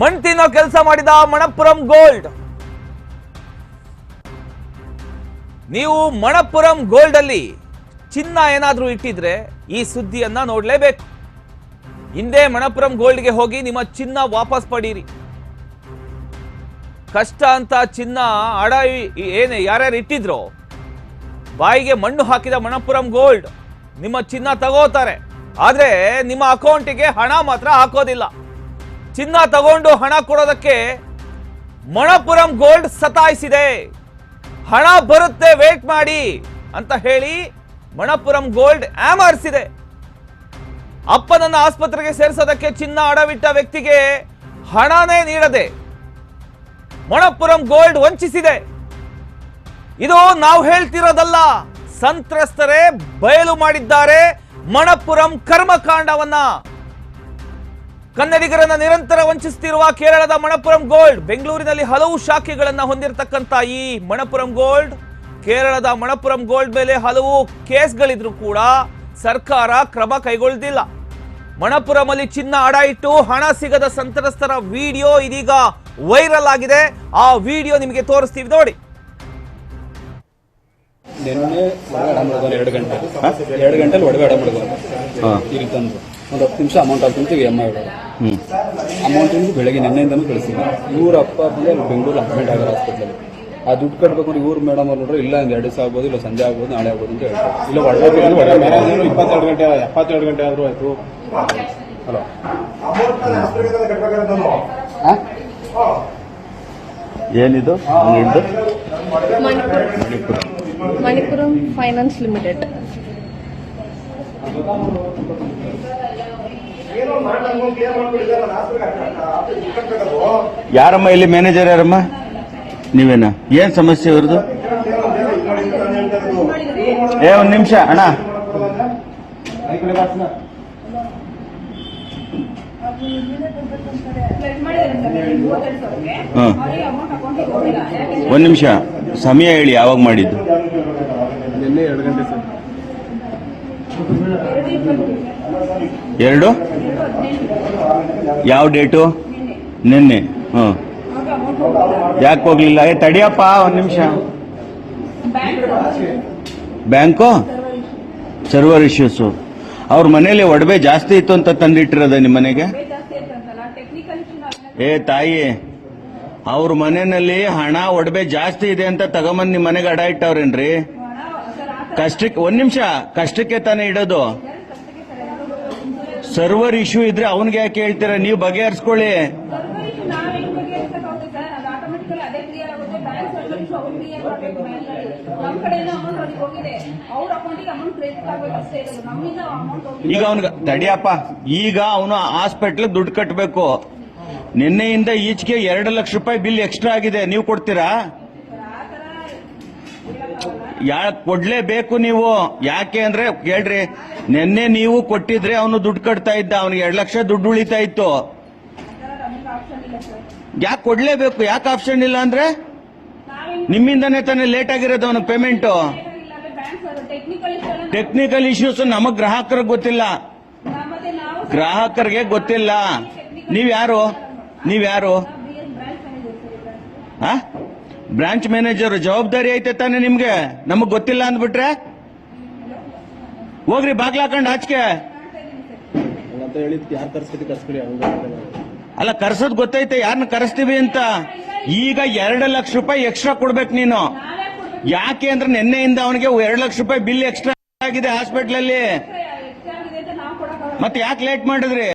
ಮಣ್ ತಿನ್ನೋ ಕೆಲಸ ಮಾಡಿದ ಮಣಪುರಂ ಗೋಲ್ಡ್. ನೀವು ಮಣಪುರಂ ಗೋಲ್ಡ್ ಅಲ್ಲಿ ಚಿನ್ನ ಏನಾದರೂ ಇಟ್ಟಿದ್ರೆ ಈ ಸುದ್ದಿಯನ್ನ ನೋಡ್ಲೇಬೇಕು. ಹಿಂದೆ ಮಣಪುರಂ ಗೋಲ್ಡ್ಗೆ ಹೋಗಿ ನಿಮ್ಮ ಚಿನ್ನ ವಾಪಸ್ ಪಡೀರಿ. ಕಷ್ಟ ಅಂತ ಚಿನ್ನ ಅಡ ಏನೇ ಯಾರ್ಯಾರು ಇಟ್ಟಿದ್ರೋ ಬಾಯಿಗೆ ಮಣ್ಣು ಹಾಕಿದ ಮಣಪುರಂ ಗೋಲ್ಡ್ ನಿಮ್ಮ ಚಿನ್ನ ತಗೋತಾರೆ. ಆದರೆ ನಿಮ್ಮ ಅಕೌಂಟಿಗೆ ಹಣ ಮಾತ್ರ ಹಾಕೋದಿಲ್ಲ. ಚಿನ್ನ ತಗೊಂಡು ಹಣ ಕೊಡೋದಕ್ಕೆ ಮಣಪುರಂ ಗೋಲ್ಡ್ ಸತಾಯಿಸಿದೆ. ಹಣ ಬರುತ್ತೆ ವೇಟ್ ಮಾಡಿ ಅಂತ ಹೇಳಿ ಮಣಪುರಂ ಗೋಲ್ಡ್ ಆಮರ್ಸಿದೆ ಅಪ್ಪನನ್ನ ಆಸ್ಪತ್ರೆಗೆ ಸೇರಿಸೋದಕ್ಕೆ ಚಿನ್ನ ಅಡವಿಟ್ಟ ವ್ಯಕ್ತಿಗೆ ಹಣನೇ ನೀಡದೆ ಮಣಪುರಂ ಗೋಲ್ಡ್ ವಂಚಿಸಿದೆ. ಇದು ನಾವು ಹೇಳ್ತಿರೋದಲ್ಲ, ಸಂತ್ರಸ್ತರೇ ಬಯಲು ಮಾಡಿದ್ದಾರೆ ಮಣಪುರಂ ಕರ್ಮಕಾಂಡವನ್ನ. ಕನ್ನಡಿಗರನ್ನ ನಿರಂತರ ವಂಚಿಸುತ್ತಿರುವ ಕೇರಳದ ಮಣಪುರಂ ಗೋಲ್ಡ್, ಬೆಂಗಳೂರಿನಲ್ಲಿ ಹಲವು ಶಾಖೆಗಳನ್ನ ಹೊಂದಿರತಕ್ಕಂತ ಈ ಮಣಪುರಂ ಗೋಲ್ಡ್, ಕೇರಳದ ಮಣಪುರಂ ಗೋಲ್ಡ್ ಮೇಲೆ ಹಲವು ಕೇಸ್ಗಳಿದ್ರು ಕೂಡ ಸರ್ಕಾರ ಕ್ರಮ ಕೈಗೊಳ್ಳದಿಲ್ಲ ಮಣಪುರಂ ಅಲ್ಲಿ ಚಿನ್ನ ಅಡ ಇಟ್ಟು ಹಣ ಸಿಗದ ಸಂತ್ರಸ್ತರ ವಿಡಿಯೋ ಇದೀಗ ವೈರಲ್ ಆಗಿದೆ. ಆ ವಿಡಿಯೋ ನಿಮಗೆ ತೋರಿಸ್ತೀವಿ ನೋಡಿ. ಎರಡು ಗಂಟೆ. ಎರಡು ಗಂಟೆಲಿ ಒಡವೆ ಅಡ ಒಂದು ಹತ್ತು ನಿಮಿಷ ಅಮೌಂಟ್ ಹಾಕೊಂತೀವಿ ಎಂ ಐ ಒಳಗೆ ಅಮೌಂಟ್ ಅಂದ್ರೆ ಬೆಳಗ್ಗೆ ನಿನ್ನೆಯಿಂದನೂ ಕಳಿಸಿಲ್ಲ. ಇವ್ರ ಅಪ್ಪ ಬಂದು ಅಲ್ಲಿ ಬೆಂಗಳೂರು ಅಡ್ಮಿಟ್ ಆಗಿರೋ ಹಾಸ್ಪಿಟ್ಲಲ್ಲಿ ಆ ದುಡ್ಡು ಕಟ್ಬೇಕು ಅಂದ್ರೆ ಇವ್ರ ಮೇಡಮ್ ಅವ್ರು ನೋಡ್ರೆ ಇಲ್ಲ ಒಂದು ಎರಡು ದಿವಸ ಆಗ್ಬೋದು ಇಲ್ಲ ಸಂಜೆ ಆಗ್ಬೋದು ನಾಳೆ ಆಗ್ಬೋದು ಅಂತ ಹೇಳ್ತಾರೆ. ಇಲ್ಲ ಒಳ್ಳೆ ಇಪ್ಪತ್ತೆರಡು ಗಂಟೆ ಎಪ್ಪತ್ತೆರಡು ಗಂಟೆ ಆದ್ರೂ ಆಯ್ತು. ಹಲೋ. ಏನಿದು? ಮಣಿಪುರ. Manappuram finance limited. ಯಾರಮ್ಮ ಇಲ್ಲಿ ಮ್ಯಾನೇಜರ್ ಯಾರಮ್ಮ? ನೀವೇನ? ಏನ್ ಸಮಸ್ಯೆ ಇವ್ರದ್ದು? ಏ ಒಂದ್ ನಿಮಿಷ ಅಣ್ಣ. ಒಂದ್ ನಿಮಿಷ ಸಮಯ ಹೇಳಿ ಯಾವಾಗ ಮಾಡಿದ್ದು? ನಿನ್ನೆ ಎರಡು ಗಂಟೆ ಸರ್. ಎರಡು? ಯಾವ ಡೇಟು? ನಿನ್ನೆ. ಹ್ಞೂ. ಯಾಕೆ ಹೋಗ್ಲಿಲ್ಲ? ಏ, ತಡಿಯಪ್ಪ, ಒಂದು ನಿಮಿಷ. ಬ್ಯಾಂಕು? Server issues. ಅವ್ರ ಮನೇಲಿ ಒಡವೆ ಜಾಸ್ತಿ ಇತ್ತು ಅಂತ ತಂದಿಟ್ಟಿರೋದ ನಿಮ್ಮ ಮನೆಗೆ? ಏ, ತಾಯಿ, ಅವ್ರ ಮನೆಯಲ್ಲಿ ಹಣ, ಒಡವೆ ಜಾಸ್ತಿ ಇದೆ ಅಂತ ತಗೊಂಬಂದು ನಿಮ್ಮ ಮನೆಗೆ ಅಡ ಇಟ್ಟವ್ರೇನ್ರಿ? ಕಷ್ಟಕ್ಕೆ ಒಂದ್ ನಿಮಿಷ, ಕಷ್ಟಕ್ಕೆ ತಾನೇ ಇಡೋದು. ಸರ್ವರ್ ಇಶ್ಯೂ ಇದ್ರೆ ಅವನ್ಗೆ ಯಾಕೆ ಹೇಳ್ತೀರಾ? ನೀವು ಬಗೆಹರಿಸ್ಕೊಳ್ಳಿ. ಈಗ ಅವನ್ಗೆ, ತಡಿಯಪ್ಪ, ಈಗ ಅವನು ಹಾಸ್ಪಿಟ್ಲ್ ದುಡ್ಡು ಕಟ್ಟಬೇಕು ನಿನ್ನೆಯಿಂದ ಈಚೆಗೆ ಎರಡು ಲಕ್ಷ ರೂಪಾಯಿ ಬಿಲ್ ಎಕ್ಸ್ಟ್ರಾ ಆಗಿದೆ. ನೀವು ಕೊಡ್ತೀರಾ? ಯಾ ಕೊಡ್ಲೇಬೇಕು ನೀವು? ಯಾಕೆ ಅಂದ್ರೆ ಕೇಳ್ರಿ ನಿನ್ನೆ ನೀವು ಕೊಟ್ಟಿದ್ರೆ ಅವನು ದುಡ್ಡು ಕಟ್ತಾ ಇದ್ದ, ಅವನಿಗೆ ಎರಡು ಲಕ್ಷ ದುಡ್ಡು ಉಳಿತಾ ಇತ್ತು. ಯಾಕೆ ಕೊಡ್ಲೇಬೇಕು? ಯಾಕೆ ಆಪ್ಷನ್ ಇಲ್ಲ ಅಂದ್ರೆ? ನಿಮ್ಮಿಂದನೇ ತಾನೇ ಲೇಟ್ ಆಗಿರೋದು ಅವನ ಪೇಮೆಂಟ್ ಟೆಕ್ನಿಕಲ್ ಇಶ್ಯೂಸ್ ನಮಗ್ ಗ್ರಾಹಕರಿಗೆ ಗೊತ್ತಿಲ್ಲ. ಗ್ರಾಹಕರಿಗೆ ಗೊತ್ತಿಲ್ಲ. ನೀವ್ಯಾರು? ನೀವ್ಯಾರು? ಆ ಬ್ರಾಂಚ್ ಮ್ಯಾನೇಜರ್ ಜವಾಬ್ದಾರಿ ಐತೆ ತಾನೆ ನಿಮ್ಗೆ? ನಮಗ್ ಗೊತ್ತಿಲ್ಲ ಅಂದ್ಬಿಟ್ರೆ? ಹೋಗ್ರಿ, ಬಾಗ್ಲ ಹಾಕೊಂಡು ಕರ್ಸ್ಬಿಡಿ ಅಲ್ಲ, ಕರ್ಸೋದ್ ಗೊತ್ತೈತೆ ಯಾರನ್ನ ಕರೆಸ್ತೀವಿ ಅಂತ? ಈಗ ಎರಡು ಲಕ್ಷ ರೂಪಾಯಿ ಎಕ್ಸ್ಟ್ರಾ ಕೊಡ್ಬೇಕು ನೀನು. ಯಾಕೆ ಅಂದ್ರೆ ನಿನ್ನೆಯಿಂದ ಅವನಿಗೆ ಎರಡು ಲಕ್ಷ ರೂಪಾಯಿ ಬಿಲ್ ಎಕ್ಸ್ಟ್ರಾ ಆಗಿದೆ ಹಾಸ್ಪಿಟ್ಲಲ್ಲಿ. ಮತ್ತೆ ಯಾಕೆ ಲೇಟ್ ಮಾಡಿದ್ರಿ?